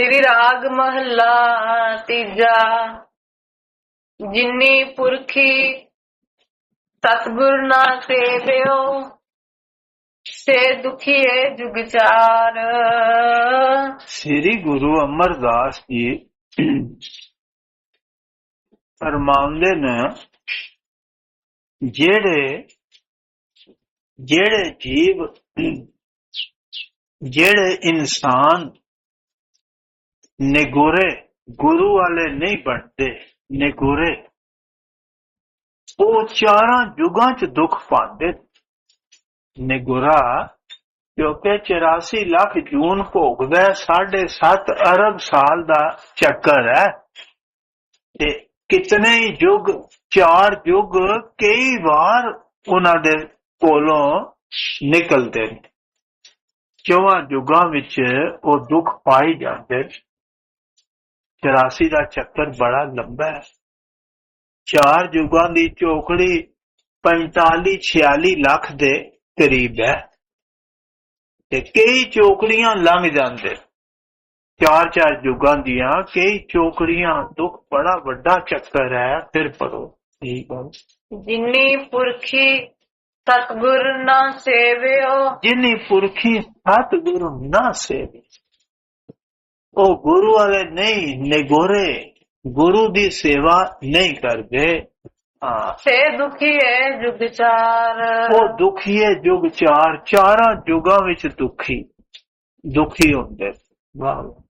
ਸ੍ਰੀ ਰਾਗ ਮਹੱਲਾ ਤੀਜਾ। ਜਿਨੀ ਪੁਰਖੀ ਸਤਿਗੁਰ ਨਾ ਸੇਵਿਓ, ਸੇ ਦੁਖੀਏ ਜੁਗ ਸ੍ਰੀ ਗੁਰੂ ਅਮਰਦਾਸ ਜੀ ਫਰਮਾਉਂਦੇ ਨੇ, ਜਿਹੜੇ ਜਿਹੜੇ ਜੀਵ, ਜਿਹੜੇ ਇਨਸਾਨ ਨਿਗੁਰੇ ਗੁਰੂ ਵਾਲੇ ਨਹੀਂ ਬਣਦੇ। ਨਿਗੁਰੇ ਉਹ ਚਾਰਾਂ ਯੁਗਾਂ ਚ ਦੁੱਖ ਪਾਉਂਦੇ। ਨਿਗੁਰਾ ਕਿਉਂਕਿ 84 ਲੱਖ ਜੂਨ ਭੋਗਦਾ 7.5 ਅਰਬ ਸਾਲ ਦਾ ਚੱਕਰ ਹੈ। ਤੇ ਕਿਤਨੇ ਯੁਗ ਚਾਰ ਯੁੱਗ ਕਈ ਵਾਰ ਉਹਨਾਂ ਦੇ ਕੋਲੋਂ ਨਿਕਲਦੇ ਨੇ। ਚੌਹਾਂ ਯੁੱਗਾਂ ਵਿੱਚ ਉਹ ਦੁੱਖ ਪਾਈ ਜਾਂਦੇ ਨੇ। 84 ਦਾ ਚੱਕਰ ਬੜਾ ਲੰਬਾ ਹੈ। ਚਾਰ ਯੁੱਗਾਂ ਦੀ ਚੋਕੜੀ 45 46 ਲੱਖ ਦੇ ਕਰੀਬ ਹੈ। ਤੇ ਕਈ ਚੋਕੜੀਆਂ ਲੰਘ ਜਾਂਦੇ। ਚਾਰ ਚਾਰ ਯੁੱਗਾਂ ਦੀਆਂ ਕਈ ਚੋਕੜੀਆਂ ਦੁੱਖ ਬੜਾ ਵੱਡਾ ਚੱਕਰ ਹੈ ਫਿਰ ਪੜੋ ਠੀਕ ਹੈ। ਜਿਨੀ ਪੁਰਖੀ ਸਤਿਗੁਰ ਨਾ ਸੇਵਿਓ। ਜਿਨੀ ਪੁਰਖੀ ਸਤ ਗੁਰੂ ਨਾ ਸੇਵੀ ਉਹ ਗੁਰੂ ਵਾਲੇ ਨਹੀਂ ਨਿਗੋਰੇ ਗੁਰੂ ਦੀ ਸੇਵਾ ਨਹੀਂ ਕਰਦੇ। ਹਾਂ। ਸੇ ਦੁਖੀਏ ਜੁਗ ਚਾਰ। ਉਹ ਦੁਖੀਏ ਯੁਗ ਚਾਰ ਚਾਰਾਂ ਯੁਗਾਂ ਵਿੱਚ ਦੁਖੀ ਦੁਖੀ ਹੁੰਦੇ। ਵਾਹ।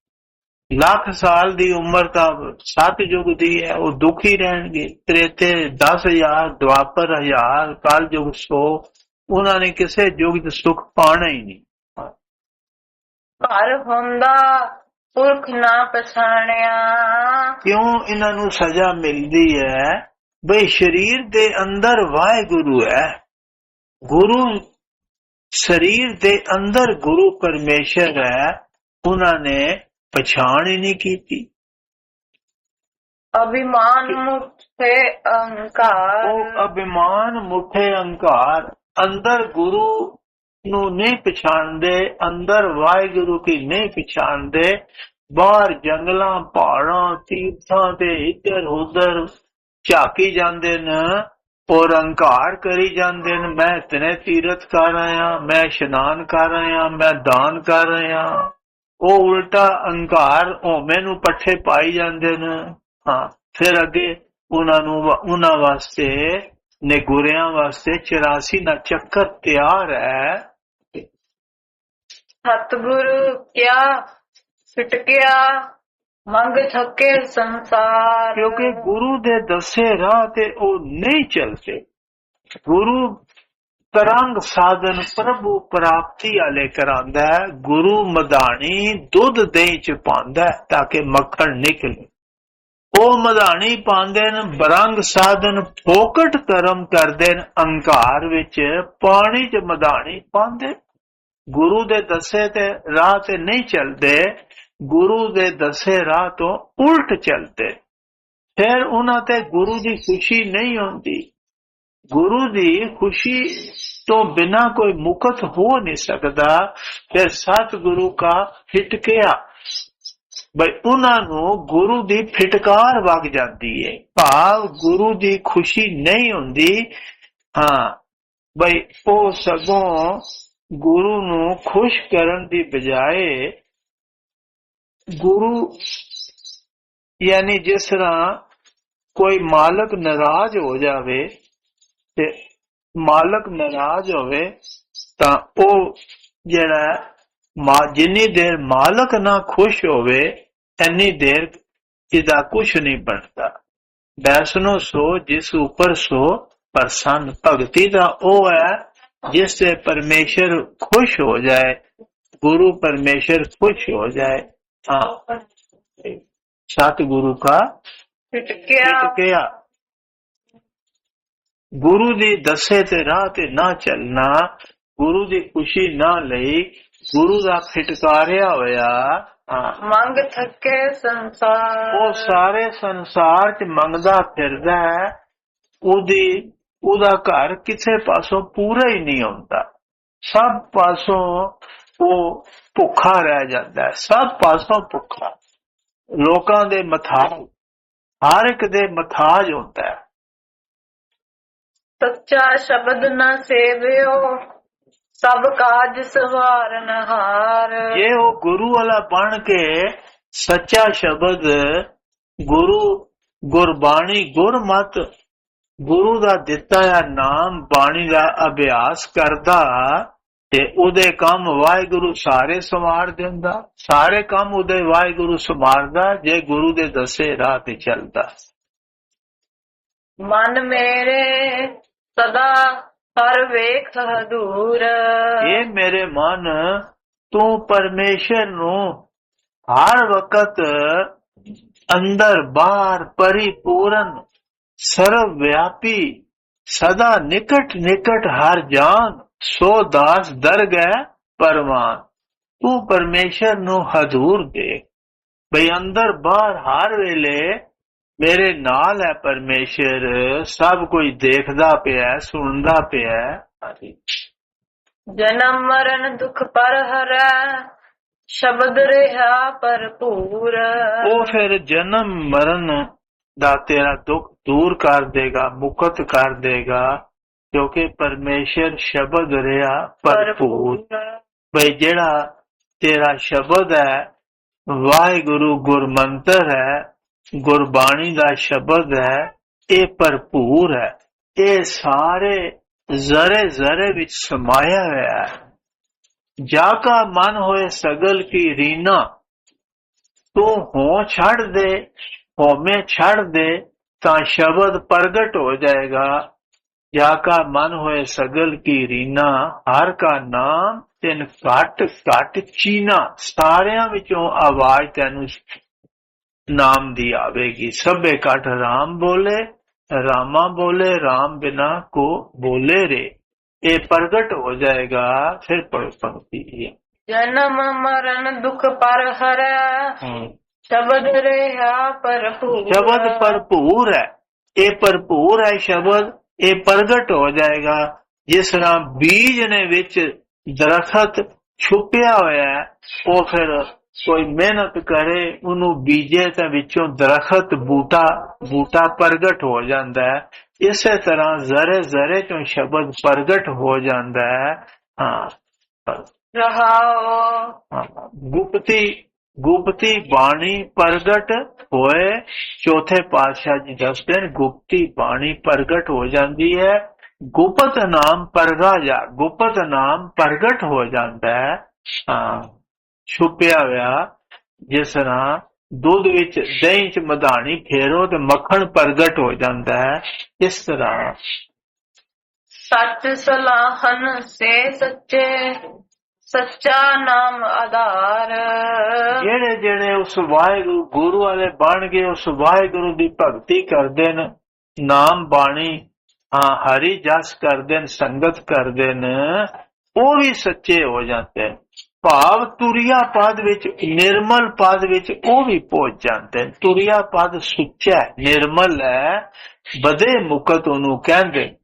ਲੱਖ ਸਾਲ ਦੀ ਉਮਰ ਤਾਂ ਸੱਤ ਯੁਗ ਦੀ ਹੈ ਉਹ ਦੁਖੀ ਰਹਿਣਗੇ। ਤ੍ਰੇਤੇ 10000 ਦੁਆਪਰ 1000 ਕਲ ਯੁਗ 100 ਉਹਨਾਂ ਨੇ ਕਿਸੇ ਯੁਗ 'ਚ ਸੁਖ ਪਾਣਾ ਹੀ ਨਹੀਂ। ਘਰ ਹੁੰਦਾ ਪੁਰਖ ਨਾ ਪਛਾਣਿਆ। ਕਿਉਂ ਇਹਨਾਂ ਨੂੰ ਸਜ਼ਾ ਮਿਲਦੀ ਹੈ? ਬਈ ਸਰੀਰ ਦੇ ਅੰਦਰ ਵਾਹਿਗੁਰੂ ਹੈ। ਗੁਰੂ ਸਰੀਰ ਦੇ ਅੰਦਰ ਗੁਰੂ ਪਰਮੇਸ਼ਰ ਹੈ। ਉਹਨਾਂ ਨੇ ਪਛਾਣ ਹੀ ਨਹੀਂ ਕੀਤੀ। ਅਭਿਮਾਨ ਮੁਠੇ ਅਹੰਕਾਰ। ਉਹ ਅਭਿਮਾਨ ਮੁਠੇ ਅਹੰਕਾਰ ਅੰਦਰ ਗੁਰੂ ਨੂੰ ਨਹੀਂ ਪਛਾਣਦੇ, ਅੰਦਰ ਵਾਹਿਗੁਰੂ ਕੀ ਨਹੀਂ ਪਛਾਣਦੇ, ਬਾਹਰ ਜੰਗਲਾਂ, ਪਹਾੜਾਂ, ਤੀਰਥਾਂ ਤੇ ਇੱਧਰ ਉੱਧਰ ਝਾਕੀ ਜਾਂਦੇ ਨੇ, ਔਰ ਅਹੰਕਾਰ ਕਰੀ ਜਾਂਦੇ ਨੇ, ਮੈਂ ਇਤਨੇ ਤੀਰਥ ਕਰ ਆਇਆ, ਮੈਂ ਇਸ਼ਨਾਨ ਕਰ ਆਇਆ, ਮੈਂ ਦਾਨ ਕਰ ਆਇਆ। ਉਹ ਉਲਟਾ ਅਹੰਕਾਰ ਉਹ ਮੈਨੂੰ ਪੱਠੇ ਪਾਈ ਜਾਂਦੇ ਨੇ। ਹਾਂ, ਫਿਰ ਅੱਗੇ ਉਹਨਾਂ ਨੂੰ ਉਹਨਾਂ ਵਾਸਤੇ ਨਿਗੁਰਿਆਂ ਵਾਸਤੇ 84 ਦਾ ਚੱਕਰ ਤਿਆਰ ਹੈ। ਸਤਿਗੁਰ ਕਿਆ ਫਿਟਕਿਆ ਮੰਗ ਥਕੇ ਸੰਸਾਰ। ਕਿਉਂਕਿ ਗੁਰੂ ਦੇ ਦੱਸੇ ਰਾਹ ਤੇ ਉਹ ਨਹੀਂ ਚੱਲਦੇ। ਗੁਰੂ ਤਰੰਗ ਸਾਧਨ ਪ੍ਰਭੂ ਪ੍ਰਾਪਤੀ ਵਾਲੇ ਕਰਾਂਦਾ ਹੈ। ਗੁਰੂ ਮਧਾਣੀ ਦੁੱਧ ਦਹੀਂ ਚ ਪਾਉਂਦਾ ਹੈ ਤਾਂ ਕਿ ਮੱਖਣ ਨਿਕਲੇ। ਉਹ ਮਧਾਣੀ ਪਾਉਂਦੇ ਨੇ ਬਰੰਗ ਸਾਧਨ ਫੋਕਟ ਕਰਮ ਕਰਦੇ ਨੇ ਅਹੰਕਾਰ ਵਿੱਚ ਪਾਣੀ ਚ ਮਧਾਣੀ ਪਾਉਂਦੇ ਗੁਰੂ ਦੇ ਦੱਸੇ ਤੇ ਰਾਹ ਤੇ ਨਹੀਂ ਚੱਲਦੇ, ਗੁਰੂ ਦੇ ਦੱਸੇ ਰਾਹ ਤੋਂ ਉਲਟ ਚੱਲਦੇ। ਫਿਰ ਉਹਨਾਂ ਤੇ ਗੁਰੂ ਦੀ ਖੁਸ਼ੀ ਨਹੀਂ ਹੁੰਦੀ। ਗੁਰੂ ਦੀ ਖੁਸ਼ੀ ਤੋਂ ਬਿਨਾ ਕੋਈ ਮੁਕਤ ਹੋ ਨਹੀਂ ਸਕਦਾ। ਫਿਰ ਸਤ ਗੁਰੂ ਕਾ ਫਿਟਕਿਆ। ਬਈ ਉਹਨਾਂ ਨੂੰ ਗੁਰੂ ਦੀ ਫਿਟਕਾਰ ਵਗ ਜਾਂਦੀ ਹੈ ਭਾਵ ਗੁਰੂ ਦੀ ਖੁਸ਼ੀ ਨਹੀਂ ਹੁੰਦੀ। ਹਾਂ, ਬਈ ਉਹ ਸਗੋਂ ਗੁਰੂ ਨੂੰ ਖੁਸ਼ ਕਰਨ ਦੀ ਬਜਾਏ ਗੁਰੂ ਯਾਨੀ ਜਿਸ ਤਰ੍ਹਾਂ ਕੋਈ ਮਾਲਕ ਨਾਰਾਜ਼ ਹੋ ਜਾਵੇ ਤੇ ਮਾਲਕ ਨਾਰਾਜ਼ ਹੋਵੇ ਤਾਂ ਉਹ ਜਿਹੜਾ ਮਾ ਜਿੰਨੀ ਦੇਰ ਮਾਲਕ ਨਾ ਖੁਸ਼ ਹੋਵੇ, ਇੰਨੀ ਦੇਰ ਇਹਦਾ ਕੁਛ ਨਹੀਂ ਬਣਦਾ। ਬੈਸਨੋ ਸੋ, ਜਿਸ ਉਪਰ ਸੋ ਪ੍ਰਸੰਨ ਭਗਤੀ ਦਾ ਉਹ ਹੈ ਜਿਸ ਤੇ ਪਰਮੇਸ਼ਰ ਖੁਸ਼ ਹੋ ਜਾਏ ਗੁਰੂ ਪਰਮੇਸ਼ਰ ਖੁਸ਼ ਹੋ ਜਾਏ ਹਾਂ ਸਤ ਗੁਰੂ ਕਾ ਫਿਟਕਿਆ ਕਿਹਾ ਗੁਰੂ ਦੀ ਦੱਸੇ ਤੇ ਰਾਹ ਤੇ ਨਾ ਚੱਲਣਾ ਗੁਰੂ ਦੀ ਖੁਸ਼ੀ ਨਾ ਲਈ ਗੁਰੂ ਦਾ ਫਿਟਕਾਰਿਆ ਹੋਇਆ ਮੰਗ ਥਕੇ ਸੰਸਾਰ। ਉਹ ਸਾਰੇ ਸੰਸਾਰ ਚ ਮੰਗਦਾ ਫਿਰਦਾ ਉਹਦੀ ਉਹਦਾ ਘਰ ਕਿਸੇ ਪਾਸੋਂ ਪੂਰਾ ਹੀ ਨਹੀਂ ਹੁੰਦਾ। ਸਭ ਪਾਸੋਂ ਉਹ ਭੁੱਖਾ ਰਹਿ ਜਾਂਦਾ ਹੈ। ਸਭ ਪਾਸੋਂ ਭੁੱਖਾ। ਲੋਕਾਂ ਦੇ ਮਥਾਜ ਹਰ ਇੱਕ ਦੇ ਮਥਾਜ ਹੁੰਦਾ ਹੈ। ਸੱਚਾ ਸ਼ਬਦ ਨਾ ਸੇਵਿਓ ਸਭ ਕਾਜ ਸਵਾਰਨ ਹਾਰ। ਜੇ ਉਹ ਗੁਰੂ ਵਾਲਾ ਬਣ ਕੇ ਸੱਚਾ ਸ਼ਬਦ ਗੁਰੂ ਗੁਰਬਾਣੀ ਗੁਰਮਤ ਗੁਰੂ ਦਾ ਦਿੱਤਾ ਆ ਨਾਮ ਬਾਣੀ ਦਾ ਅਭਿਆਸ ਕਰਦਾ ਤੇ ਉਹਦੇ ਕੰਮ ਵਾਹਿਗੁਰੂ ਸਾਰੇ ਸਮਾਰ ਦਿੰਦਾ। ਸਾਰੇ ਕੰਮ ਉਹਦੇ ਵਾਹਿਗੁਰੂ ਸਮਾਰਦਾ ਜੇ ਗੁਰੂ ਦੇ ਦੱਸੇ ਰਾਹ ਤੇ ਚੱਲਦਾ। ਮਨ ਮੇਰੇ ਸਦਾ ਹਰ ਵੇਖ ਹਦੂਰ ਇਹ ਮੇਰੇ ਮਨ ਤੂੰ ਪਰਮੇਸ਼ਰ ਨੂੰ ਹਰ ਵਕਤ ਅੰਦਰ ਬਾਹਰ ਪਰਿਪੂਰਨ ਸਰਵ ਵਿਆਪੀ ਸਦਾ ਨਿਕਟ ਨਿਕਟ ਹਰ ਜਾਨ ਸੋ ਦਾਸ ਦਰਗਹਿ ਪਰਮਾਨ। ਤੂੰ ਪਰਮੇਸ਼ਰ ਨੂੰ ਹਜ਼ੂਰ ਦੇ। ਬਈ ਅੰਦਰ ਬਾਹਰ ਹਰ ਵੇਲੇ ਮੇਰੇ ਨਾਲ ਹੈ ਪਰਮੇਸ਼ਰ ਸਭ ਕੁਝ ਦੇਖਦਾ ਪਿਆ ਸੁਣਦਾ ਪਿਆ। ਜਨਮ ਮਰਨ ਦੁਖ ਪਰ ਹਰੈ ਸ਼ਬਦ ਰਿਹਾ ਭਰਪੂਰ। ਉਹ ਫਿਰ ਜਨਮ ਮਰਨ ਦਾ ਤੇਰਾ ਦੁੱਖ ਦੂਰ ਕਰ ਦੇਗਾ, ਮੁਕਤ ਕਰ ਦੇਗਾ, ਕਿਉਂਕਿ ਪਰਮੇਸ਼ਰ ਸ਼ਬਦ ਰਿਹਾ ਭਰਪੂਰ। ਬਈ ਜਿਹੜਾ ਤੇਰਾ ਸ਼ਬਦ ਹੈ, ਵਾਹਿਗੁਰੂ ਗੁਰਮੰਤਰ ਹੈ, ਗੁਰਬਾਣੀ ਦਾ ਸ਼ਬਦ ਹੈ, ਇਹ ਭਰਪੂਰ ਹੈ। ਇਹ ਸਾਰੇ ਜ਼ਰੇ ਜ਼ਰੇ ਵਿੱਚ ਸਮਾਇਆ ਹੋਇਆ ਹੈ। ਜਾ ਕਾ ਮਨ ਹੋਏ ਸਗਲ ਕੀ ਰੀਨਾ, ਤੂੰ ਹੋ ਛੱਡ ਦੇ ਹਉਮੈ ਛੱਡ ਦੇ ਤਾਂ ਸ਼ਬਦ ਪ੍ਰਗਟ ਹੋ ਜਾਏਗਾ। ਜਾ ਕਾ ਮਨ ਹੋਏ ਸਗਲ ਕੀ ਰੀਨਾ ਹਰ ਕਾ ਨਾਮ ਤਿਨ ਘਟ ਘਟ ਚੀਨਾ। ਸਾਰਿਆਂ ਵਿੱਚੋਂ ਆਵਾਜ਼ ਤੈਨੂੰ ਨਾਮ ਦੀ ਆਵੇਗੀ। ਸਭੇ ਘਟ ਰਾਮ ਬੋਲੇ ਰਾਮਾ ਬੋਲੇ ਰਾਮ ਬਿਨਾ ਕੋ ਬੋਲੇ ਰੇ। ਇਹ ਪ੍ਰਗਟ ਹੋ ਜਾਏਗਾ ਫਿਰ ਪੜ੍ਹ ਪੰਕਤੀ ਹੈ ਜਨਮ ਮਰਨ ਦੁਖ ਪਰ ਹਰੈ। ਸ਼ਬਦ ਰਿਹਾ ਭਰਪੂਰ। ਸ਼ਬਦ ਭਰਪੂਰ ਹੈ। ਇਹ ਭਰਪੂਰ ਹੈ ਸ਼ਬਦ ਇਹ ਪ੍ਰਗਟ ਹੋ ਜਾਏਗਾ। ਜਿਸ ਤਰ੍ਹਾਂ ਬੀਜ ਨੇ ਵਿੱਚ ਦਰਖਤ ਛੁਪਿਆ ਹੋਇਆ ਉਹ ਫਿਰ ਕੋਈ ਮਿਹਨਤ ਕਰੇ ਉਹਨੂੰ ਬੀਜੇ ਤਾਂ ਵਿੱਚੋਂ ਦਰਖਤ ਬੂਟਾ ਬੂਟਾ ਪ੍ਰਗਟ ਹੋ ਜਾਂਦਾ ਹੈ। ਇਸੇ ਤਰ੍ਹਾਂ ਜ਼ਰੇ ਜ਼ਰੇ ਤੋਂ ਸ਼ਬਦ ਪ੍ਰਗਟ ਹੋ ਜਾਂਦਾ ਹੈ। ਹਾਂ। ਰਹਾਓ। ਗੁਪਤੀ ਗੁਪਤੀ ਬਾਣੀ ਪ੍ਰਗਟ ਹੋਏ, ਚੌਥੇ ਪਾਤਸ਼ਾਹ ਜੀ ਦੱਸਦੇ ਨੇ, ਗੁਪਤੀ ਬਾਣੀ ਪ੍ਰਗਟ ਹੋ ਜਾਂਦੀ ਹੈ। ਗੁਪਤ ਨਾਮ ਪਰਗਾ ਜਾ, ਗੁਪਤ ਨਾਮ ਪ੍ਰਗਟ ਹੋ ਜਾਂਦਾ ਹੈ। ਹਾਂ, ਛੁਪਿਆ ਹੋਇਆ, ਜਿਸ ਤਰ੍ਹਾਂ ਦੁੱਧ ਵਿੱਚ ਦਹੀਂ ਚ ਮਧਾਣੀ ਫੇਰੋ ਤੇ ਮੱਖਣ ਪ੍ਰਗਟ ਹੋ ਜਾਂਦਾ ਹੈ, ਇਸ ਤਰ੍ਹਾਂ। ਸੱਚ ਸਲਾਹਨ ਸੇ ਸੱਚੇ ਸੱਚਾ ਨਾਮ ਆਧਾਰ। ਜਿਹੜੇ ਜਿਹੜੇ ਉਸ ਵਾਹਿਗੁਰੂ ਗੁਰੂ ਵਾਲੇ ਬਣ ਗਏ ਉਸ ਵਾਹਿਗੁਰੂ ਦੀ ਭਗਤੀ ਕਰਦੇ ਨੇ, ਨਾਮ ਬਾਣੀ, ਹਾਂ, ਹਰੀ ਜਸ ਕਰਦੇ ਨੇ, ਸੰਗਤ ਕਰਦੇ ਨੇ, ਉਹ ਵੀ ਸੱਚੇ ਹੋ ਜਾਂਦੇ ਭਾਵ ਤੁਰਿਆ ਪਦ ਵਿੱਚ, ਨਿਰਮਲ ਪਦ ਵਿੱਚ ਉਹ ਵੀ ਪਹੁੰਚ ਜਾਂਦੇ ਤੁਰਿਆ ਪਦ ਸੁੱਚਾ ਨਿਰਮਲ ਹੈ ਬਦੇ ਮੁਕਤ ਉਹਨੂੰ ਕਹਿੰਦੇ।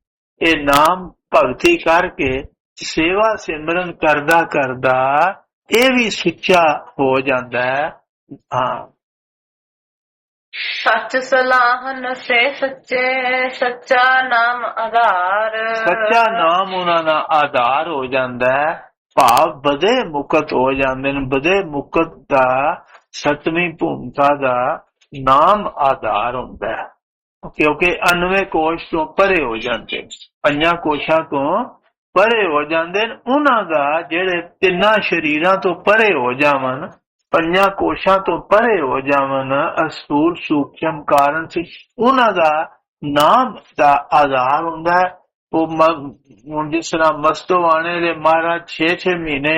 ਇਹ ਨਾਮ ਭਗਤੀ ਕਰਕੇ ਸੇਵਾ ਸਿਮਰਨ ਕਰਦਾ ਕਰਦਾ ਇਹ ਵੀ ਸੁੱਚਾ ਹੋ ਜਾਂਦਾ ਹੈ। ਹਾਂ। ਸੱਚ ਸਲਾਹਨ ਸੇ ਸੱਚੇ ਸੱਚਾ ਨਾਮ ਆਧਾਰ। ਸੱਚਾ ਨਾਮ ਉਹਨਾਂ ਦਾ ਆਧਾਰ ਹੋ ਜਾਂਦਾ ਹੈ। ਭਾਵ ਬਦੇ ਮੁਕਤ ਹੋ ਜਾਂਦੇ ਨੇ। ਬਦੇ ਮੁਕਤ ਦਾ ਸਤਵੀਂ ਭੂਮਿਕਾ ਦਾ ਨਾਮ ਆਧਾਰ ਹੁੰਦਾ ਹੈ। ਕਿਉਂਕਿ ਅਨਵੇਂ ਕੋਸ਼ ਤੋਂ ਪਰੇ ਹੋ ਜਾਂਦੇ। ਪੰਜਾਂ ਕੋਸ਼ਾਂ ਤੋਂ ਪਰੇ ਹੋ ਜਾਂਦੇ ਨੇ, ਉਹਨਾਂ ਦਾ ਜਿਹੜੇ ਤਿੰਨਾਂ ਸ਼ਰੀਰਾਂ ਤੋਂ ਪਰੇ ਹੋ ਜਾਵਨ ਪੰਜਾਂ ਕੋਸ਼ਾਂ ਤੋਂ ਪਰੇ ਹੋ ਜਾਵਨ ਅਸੂਰ ਸੂਖਮ ਕਾਰਨ ਸੀ। ਉਹਨਾਂ ਦਾ ਨਾਮ ਦਾ ਆਧਾਰ ਹੁੰਦਾ ਹੈ। ਉਹ ਜਿਸ ਤਰ੍ਹਾਂ ਮਸਤੋ ਆਣੇ ਦੇ ਮਹਾਰਾਜ 6-6 ਮਹੀਨੇ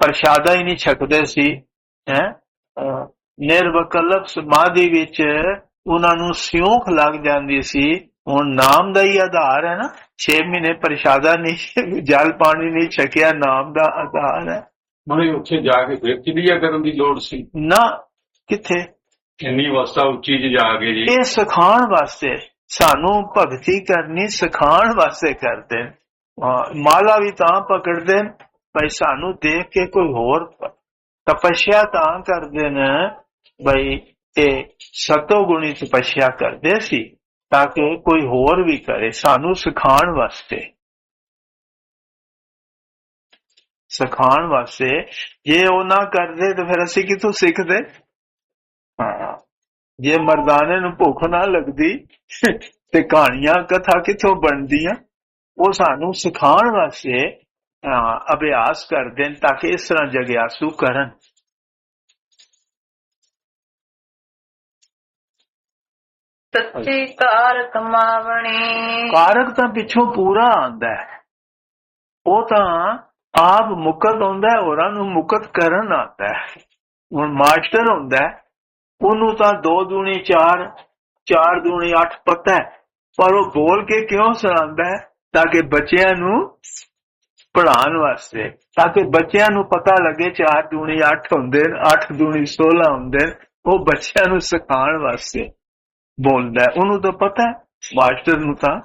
ਪ੍ਰਸ਼ਾਦਾ ਹੀ ਨਹੀਂ ਛਕਦੇ ਸੀ, ਹੈ? ਨਿਰਵਕਲਪ ਸਮਾਧੀ ਵਿੱਚ ਉਹਨਾਂ ਨੂੰ ਸਿਉਂਖ ਲੱਗ ਜਾਂਦੀ ਸੀ। ਹੁਣ ਨਾਮ ਦਾ ਹੀ ਆਧਾਰ ਹੈ ਨਾ। 6 ਮਹੀਨੇ ਪ੍ਰਸ਼ਾਦਾ ਨਹੀਂ ਜਲ ਪਾਣੀ ਨਹੀਂ ਛਕਿਆ ਨਾਮ ਦਾ ਆਧਾਰ ਹੈ। ਮਨੇ ਉੱਥੇ ਜਾ ਕੇ ਫਿਰ ਚਿੜੀਆ ਕਰਨ ਦੀ ਲੋੜ ਸੀ? ਨਾ ਕਿੱਥੇ? ਇੰਨੀ ਅਵਸਥਾ ਉੱਚੀ 'ਚ ਜਾ ਕੇ ਜੀ। ਇਹ ਸਿਖਾਉਣ ਵਾਸਤੇ। ਸਾਨੂੰ ਭਗਤੀ ਕਰਨੀ ਸਿਖਾਉਣ ਵਾਸਤੇ ਕਰਦੇ ਮਾਲਾ ਵੀ ਤਾਂ ਪਕੜਦੇ ਭਾਈ ਸਾਨੂੰ ਦੇਖ ਕੇ ਕੋਈ ਹੋਰ ਤਪੱਸਿਆ ਤਾਂ ਕਰਦੇ ਨੇ ਬਈ ਇਹ ਸਤੋ ਗੁਣੀ ਤਪੱਸਿਆ ਕਰਦੇ ਸੀ। ਤਾਂ ਕਿ ਕੋਈ ਹੋਰ ਵੀ ਕਰੇ ਸਾਨੂੰ ਸਿਖਾਉਣ ਵਾਸਤੇ। ਸਿਖਾਉਣ ਵਾਸਤੇ। ਜੇ ਉਹ ਨਾ ਕਰਦੇ ਤਾਂ ਫਿਰ ਅਸੀਂ ਕਿੱਥੋਂ ਸਿੱਖਦੇ? ਹਾਂ। ਜੇ ਮਰਦਾਨੇ ਨੂੰ ਭੁੱਖ ਨਾ ਲੱਗਦੀ ਤੇ ਕਹਾਣੀਆਂ, ਕਥਾ ਕਿਥੋਂ ਬਣਦੀਆਂ? ਉਹ ਸਾਨੂੰ ਸਿਖਾਉਣ ਵਾਸਤੇ ਅਭਿਆਸ ਕਰਦੇ ਨੇ ਤਾਂ ਕਿ ਇਸ ਤਰ੍ਹਾਂ ਜਗਿਆਸੂ ਕਰਨ। ਸੱਚੀ ਕਾਰ ਕਮਾਵਣੀ। ਕਾਰਕ ਤਾਂ ਪਿੱਛੋਂ ਪੂਰਾ ਆਂਦਾ ਹੈ। ਉਹ ਤਾਂ ਆਪ ਮੁਕਤ ਆਉਂਦਾ ਹੈ, ਹੋਰਾਂ ਨੂੰ ਮੁਕਤ ਕਰਨ ਆਉਂਦਾ ਹੈ। ਹੁਣ ਮਾਸਟਰ ਹੁੰਦਾ ਉਹਨੂੰ ਤਾਂ 2 ਦੂਣੀ 4 4 ਦੂਣੀ 8 ਪਤਾ ਹੈ, ਪਰ ਉਹ ਬੋਲ ਕੇ ਕਿਉਂ ਸੁਣਾਉਂਦਾ ਹੈ? ਤਾਂ ਕਿ ਬੱਚਿਆਂ ਨੂੰ ਪੜਾਉਣ ਵਾਸਤੇ, ਤਾਂ ਕਿ ਬੱਚਿਆਂ ਨੂੰ ਪਤਾ ਲੱਗੇ 4 ਦੂਣੀ 8 ਹੁੰਦੇ ਨੇ 8 ਦੂਣੀ 16 ਹੁੰਦੇ ਉਹ ਬੱਚਿਆਂ ਨੂੰ ਸਿਖਾਉਣ ਵਾਸਤੇ। ਬੋਲਦਾ ਉਹਨੂੰ ਤਾਂ ਪਤਾ ਮਾਸਟਰ ਨੂੰ ਤਾਂ।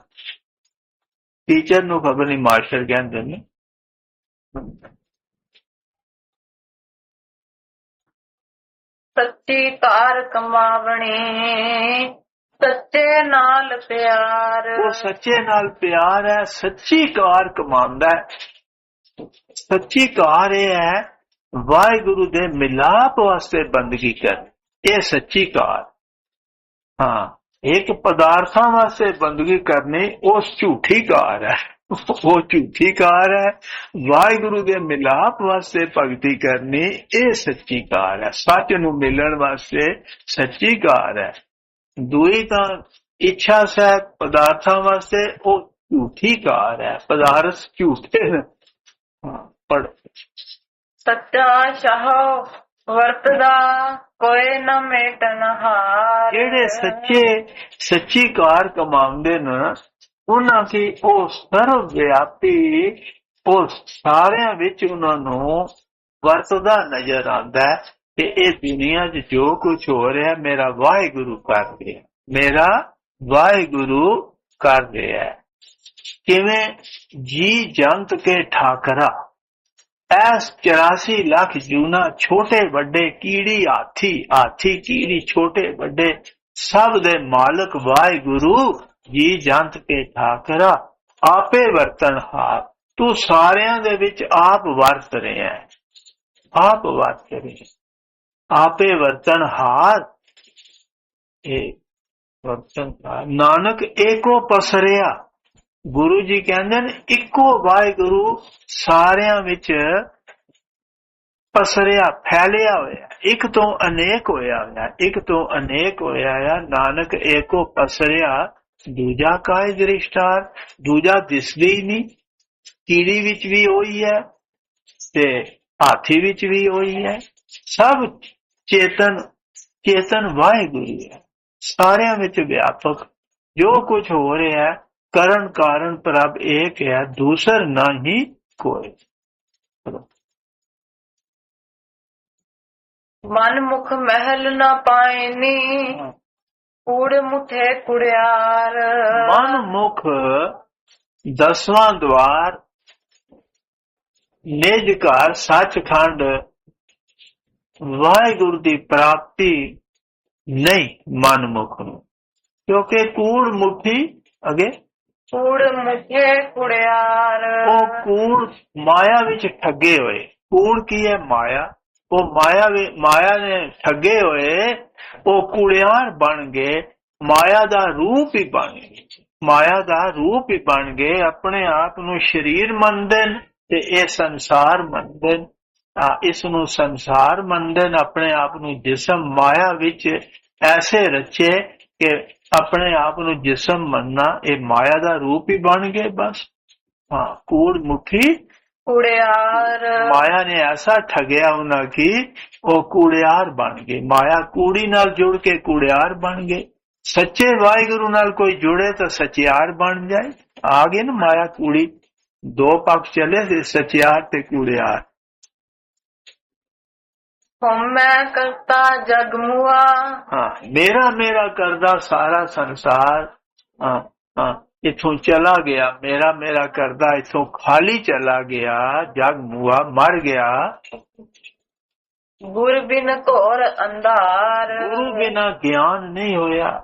ਟੀਚਰ ਨੂੰ ਖਬਰ ਨਹੀਂ ਮਾਸਟਰ ਕਹਿੰਦੇ ਨੇ। ਸੱਚੀ ਕਾਰ ਕਮਾਵਣੀ ਸੱਚੇ ਨਾਲ ਪਿਆਰ। ਉਹ ਸੱਚੇ ਨਾਲ ਪਿਆਰ ਹੈ ਸੱਚੀ ਕਾਰ ਕਮਾਉਂਦਾ ਹੈ। ਸੱਚੀ ਕਾਰ ਇਹ ਹੈ ਵਾਹਿਗੁਰੂ ਦੇ ਮਿਲਾਪ ਵਾਸਤੇ ਬੰਦਗੀ ਕਰ ਇਹ ਸੱਚੀ ਕਾਰ। ਹਾਂ ਇੱਕ ਪਦਾਰਥਾਂ ਵਾਸਤੇ ਬੰਦਗੀ ਕਰਨੀ ਉਹ ਝੂਠੀ ਕਾਰ ਹੈ। ਉਹ ਝੂਠੀ ਕਾਰ ਹੈ। ਵਾਹਿਗੁਰੂ ਦੇ ਮਿਲਾਪ ਵਾਸਤੇ ਭਗਤੀ ਕਰਨੀ ਇਹ ਸੱਚੀ ਕਾਰ ਹੈ। ਸੱਚ ਨੂੰ ਮਿਲਣ ਵਾਸਤੇ ਸੱਚੀ ਕਾਰ ਹੈ। ਦੂਈ ਤਾਂ ਇੱਛਾ ਸਹਿ ਪਦਾਰਥਾਂ ਵਾਸਤੇ ਉਹ ਝੂਠੀ ਕਾਰ ਹੈ। ਪਦਾਰਥ ਝੂਠੇ ਨੇ। ਹਾਂ, ਸੱਚਾ ਸ਼ਾਹ ਵਰਤਦਾ, ਕੋਈ ਨਾ ਮੇਟਨ ਹਾਰ ਜਿਹੜੇ ਸੱਚੇ, ਸੱਚੀ ਕਾਰ ਕਮਾਉਂਦੇ ਨੇ ਉਹਨਾਂ ਕੀ ਉਹ ਸਰਵ ਵਿਆਪੀ, ਉਹ ਸਾਰਿਆਂ ਵਿੱਚ ਉਹਨਾਂ ਨੂੰ ਵਰਤਦਾ ਨਜ਼ਰ ਆਉਂਦਾ ਹੈ ਕਿ ਇਹ ਦੁਨੀਆ 'ਚ ਜੋ ਕੁਝ ਹੋ ਰਿਹਾ, ਮੇਰਾ ਵਾਹਿਗੁਰੂ ਕਰ ਰਿਹਾ ਮੇਰਾ ਵਾਹਿਗੁਰੂ ਕਰ ਰਿਹਾ ਹੈ। ਕਿਵੇਂ ਜੀ ਜੰਤ ਕੇ ਠਾਕਰਾ ਐਸ 84 ਲੱਖ ਜੂਨਾ ਛੋਟੇ ਵੱਡੇ ਕੀੜੀ ਹਾਥੀ ਹਾਥੀ ਕੀੜੀ ਛੋਟੇ ਵੱਡੇ, ਸਭ ਦੇ ਮਾਲਕ ਵਾਹਿਗੁਰੂ ਜੀ ਜੰਤ ਕੇ ਠਾਕਰਾ, ਆਪੇ ਵਰਤਨ ਹਾਰ। ਤੂੰ ਸਾਰਿਆਂ ਦੇ ਵਿੱਚ ਆਪ ਵਰਤ ਰਿਹਾ ਹੈ। ਆਪ ਵਰਤ ਰਿਹਾ ਆਪੇ ਵਰਤਨ ਹਾਰ। ਇਹ ਵਰਤਨ ਹਾਰ। ਨਾਨਕ ਏਕੋ ਪਸਰਿਆ। ਗੁਰੂ ਜੀ ਕਹਿੰਦੇ ਨੇ, ਇੱਕੋ ਵਾਹਿਗੁਰੂ ਸਾਰਿਆਂ ਵਿੱਚ ਪਸਰਿਆ, ਫੈਲਿਆ ਹੋਇਆ ਇੱਕ ਤੋਂ ਅਨੇਕ ਹੋਇਆ ਹੋਇਆ ਇੱਕ ਤੋਂ ਅਨੇਕ ਹੋਇਆ ਆ ਨਾਨਕ ਏਕੋ ਪਸਰਿਆ, ਦੂਜਾ ਕਾਇ ਦ੍ਰਿਸ਼ਟਾਰ, ਦੂਜਾ ਦਿਸਦੀ ਹੀ ਨਹੀਂ। ਕੀੜੀ ਵਿੱਚ ਵੀ ਹੋਈ ਹੈ ਤੇ ਹਾਥੀ ਵਿੱਚ ਵੀ ਹੋਈ ਹੈ। ਸਭ ਚੇਤਨ ਚੇਤਨ ਵਾਹਿਗੁਰੂ ਹੈ। ਸਾਰਿਆਂ ਵਿੱਚ ਵਿਆਪਕ ਜੋ ਕੁਝ ਹੋ ਰਿਹਾ ਹੈ ਕਰਨ ਕਾਰਨ ਪ੍ਰਭ ਇੱਕ ਹੈ ਦੂਸਰ ਨਹੀਂ ਕੋਈ। ਮਨ ਮੁਖ ਮਹਿਲ ਨਾ ਪਾਇਨੀ ਕੂੜ ਮੁਠੇ ਕੁੜਿਆਰ। ਮਨ ਮੁਖ ਦਸਵਾਂ ਦਵਾਰ ਨਿਜ ਘਰ ਸੱਚਖੰਡ ਵਾਹਿਗੁਰੂ ਦੀ ਪ੍ਰਾਪਤੀ ਨਹੀਂ ਮਨ ਮੁਖ ਨੂੰ। ਕਿਉਂਕਿ ਕੂੜ ਮੁਠੀ ਅਗੇ ਕੂੜ ਮੁਠੇ ਕੁੜਿਆਰ। ਉਹ ਕੂੜ ਮਾਇਆ ਵਿੱਚ ਠੱਗੇ ਹੋਏ। ਕੂੜ ਕੀ ਹੈ ਮਾਇਆ? ਉਹ ਮਾਇਆ ਵੀ ਮਾਇਆ ਨੇ ਠੱਗੇ ਹੋਏ, ਉਹ ਕੂੜਿਆਰ ਬਣ ਗਏ। ਮਾਇਆ ਦਾ ਰੂਪ ਹੀ ਬਣ ਗਏ। ਮਾਇਆ ਦਾ ਰੂਪ ਹੀ ਬਣ ਗਏ, ਆਪਣੇ ਆਪ ਨੂੰ ਸਰੀਰ ਮੰਨਦੇ ਨੇ ਤੇ ਇਹ ਸੰਸਾਰ ਮੰਨਦੇ ਨੇ। ਆ, ਇਸ ਨੂੰ ਸੰਸਾਰ ਮੰਨਦੇ ਨੇ, ਆਪਣੇ ਆਪ ਨੂੰ ਜਿਸਮ ਮਾਇਆ ਵਿੱਚ ਐਸੇ ਰਚੇ ਕਿ ਆਪਣੇ ਆਪ ਨੂੰ ਜਿਸਮ ਮੰਨਣਾ ਇਹ ਮਾਇਆ ਦਾ ਰੂਪ ਹੀ ਬਣ ਗਏ ਬਸ। ਹਾਂ ਕੂੜ ਮੁਠੀ। ਕੁੜਿਆਰ। ਮਾਇਆ ਨੇ ਐਸਾ ਠਗਿਆ ਉਹਨਾਂ ਕੀ ਉਹ ਕੂੜਿਆਰ ਬਣ ਗਏ। ਮਾਇਆ ਕੂੜੀ ਨਾਲ ਜੁੜ ਕੇ ਕੂੜਿਆਰ ਬਣ ਗਏ। ਸੱਚੇ ਵਾਹਿਗੁਰੂ ਨਾਲ ਕੋਈ ਜੁੜੇ ਤਾਂ ਸਚਿਆਰ ਬਣ ਜਾਏ। ਆ ਗਏ ਨਾ ਮਾਇਆ ਕੂੜੀ। ਦੋ ਪੱਖ ਚਲੇ ਸਚਿਆਰ ਤੇ ਕੂੜਿਆਰ। ਹਉਮੈ ਕਰਤਾ ਜਗ ਮੁਆ। ਹਾਂ ਮੇਰਾ ਮੇਰਾ ਕਰਦਾ ਸਾਰਾ ਸੰਸਾਰ। ਹਾਂ ਹਾਂ ਇਥੋਂ ਚਲਾ ਗਿਆ ਮੇਰਾ ਮੇਰਾ ਕਰਦਾ ਇਥੋਂ ਖਾਲੀ ਚਲਾ ਗਿਆ ਜਗ ਮੁਆ ਮਰ ਗਿਆ। ਗੁਰ ਬਿਨ ਘੋਰ ਅੰਧਾਰ। ਗੁਰੂ ਬਿਨਾ ਗਿਆਨ ਨਹੀਂ ਹੋਇਆ।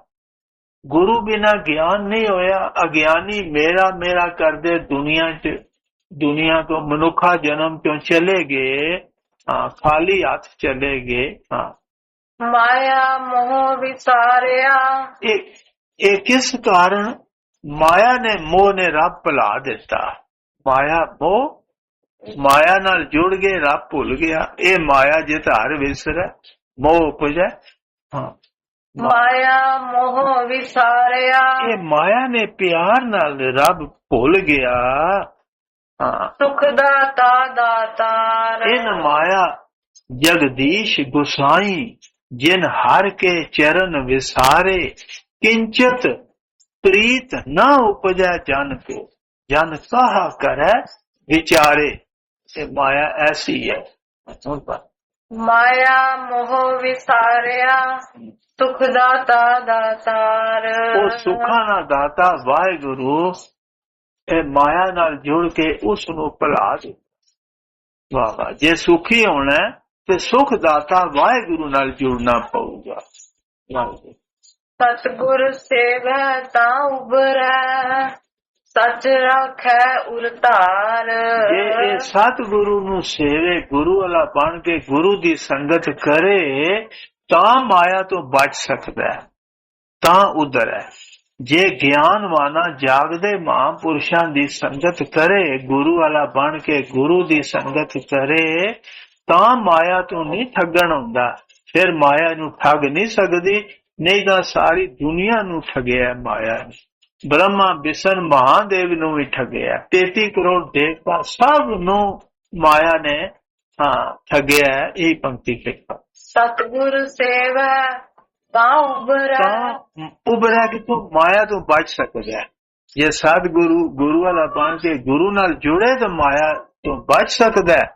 ਗੁਰੂ ਬਿਨਾ ਗਿਆਨ ਨਹੀਂ ਹੋਇਆ। ਅਗਿਆਨੀ ਮੇਰਾ ਮੇਰਾ ਕਰਦੇ ਦੁਨੀਆ 'ਚ ਦੁਨੀਆ ਤੋਂ ਮਨੁੱਖਾ ਜਨਮ ਤੋਂ ਚਲੇ ਗਏ? ਹਾਂ ਖਾਲੀ ਹੱਥ ਚਲੇ ਗਏ ਹਾਂ। ਮਾਇਆ ਮੋਹ ਵਿਸਾਰਿਆ। ਇਹ ਇਹ ਕਿਸ ਕਾਰਨ? ਮਾਇਆ ਨੇ ਮੋਹ ਨੇ ਰੱਬ ਭੁਲਾ ਦਿੱਤਾ। ਮਾਇਆ ਮੋਹ ਮਾਇਆ ਨਾਲ ਜੁੜ ਗਏ ਰੱਬ ਭੁੱਲ ਗਿਆ। ਇਹ ਮਾਇਆ ਜਿਤ ਹਰ ਵਿਸਰੈ ਮੋਹ ਉਪਜੈ ਹਾਂ। ਮਾਇਆ ਮੋਹ ਵਿਸਾਰਿਆ। ਇਹ ਮਾਇਆ ਨੇ ਪਿਆਰ ਨਾਲ ਰੱਬ ਭੁੱਲ ਗਿਆ। ਸੁਖ ਦਾਤਾ ਦਾਤਾਰ ਇਨ ਮਾਇਆ ਜਗਦੀਸ਼ ਗੁਸਾਈ ਜਿਨ ਹਰ ਕੇ ਚਰਨ ਵਿਸਾਰੇ ਕਿੰਚਤ ਪ੍ਰੀਤ ਨਾ ਉਪਜੈ ਜਨ ਕੋ ਜਨ ਕਹਾ ਕਰੈ ਵਿਚਾਰੇ। ਇਹ ਮਾਇਆ ਐਸੀ ਹੈ। ਮਾਇਆ ਮੋਹ ਵਿਸਾਰਿਆ ਸੁਖ ਦਾਤਾ ਦਾਤਾਰ ਉਹ ਸੁੱਖਾਂ ਦਾ ਦਾਤਾ ਵਾਹਿਗੁਰੂ ਇਹ ਮਾਇਆ ਨਾਲ ਜੁੜ ਕੇ ਉਸ ਨੂੰ ਭੁਲਾ ਦੇ। ਵਾਹ ਜੇ ਸੁਖੀ ਹੋਣਾ ਤੇ ਸੁਖ ਦਾਤਾ ਵਾਹਿਗੁਰੂ ਨਾਲ ਜੁੜਨਾ ਪਊਗਾ। ਸਤਿਗੁਰ ਸੇਵੈ ਤਾਂ ਉਬਰੈ ਸਚ ਰੱਖੈ ਉਰਤਾਰ ਜੇ ਇਹ ਸਤਿਗੁਰੂ ਨੂੰ ਸੇਵੇ ਗੁਰੂ ਵਾਲਾ ਬਣ ਕੇ ਗੁਰੂ ਦੀ ਸੰਗਤ ਕਰੇ ਤਾਂ ਮਾਇਆ ਤੋਂ ਬਚ ਸਕਦਾ ਤਾਂ ਉਧਰ ਹੈ। ਜੇ ਗਿਆਨਵਾਨਾ ਜਾਗਦੇ ਮਹਾਂਪੁਰਸ਼ਾਂ ਦੀ ਸੰਗਤ ਕਰੇ, ਗੁਰੂ ਵਾਲਾ ਬਣ ਕੇ ਗੁਰੂ ਦੀ ਸੰਗਤ ਕਰੇ, ਤਾਂ ਮਾਇਆ ਤੋਂ ਨਹੀਂ ਠੱਗਣ ਹੁੰਦਾ ਫਿਰ ਮਾਇਆ ਨੂੰ ਠੱਗ ਨਹੀਂ ਸਕਦੀ, ਨਹੀਂ ਤਾਂ ਸਾਰੀ ਦੁਨੀਆ ਨੂੰ ਠੱਗਿਆ ਮਾਇਆ ਨੇ। ਬ੍ਰਹਮਾ ਵਿਸ਼ਨ ਮਹਾਦੇਵ ਨੂੰ ਵੀ ਠੱਗਿਆ। 33 ਕਰੋੜ ਦੇਵਤਾ ਸਭ ਨੂੰ ਮਾਇਆ ਨੇ, ਹਾਂ, ਠੱਗਿਆ ਹੈ। ਇਹ ਪੰਕਤੀ ਲਿਖਾ। ਸਤਿਗੁਰ ਸੇਵਾ ਤਾਂ ਉਬਰੈ ਤਾਂ ਉਬਰਿਆ ਕਿ ਤੂੰ ਮਾਇਆ ਤੋਂ ਬਚ ਸਕਦਾ ਹੈ। ਜੇ ਸਤਿਗੁਰੂ ਗੁਰੂ ਵਾਲਾ ਬਣ ਕੇ ਗੁਰੂ ਨਾਲ ਜੁੜੇ ਤਾਂ ਮਾਇਆ ਤੋਂ ਬਚ ਸਕਦਾ ਹੈ।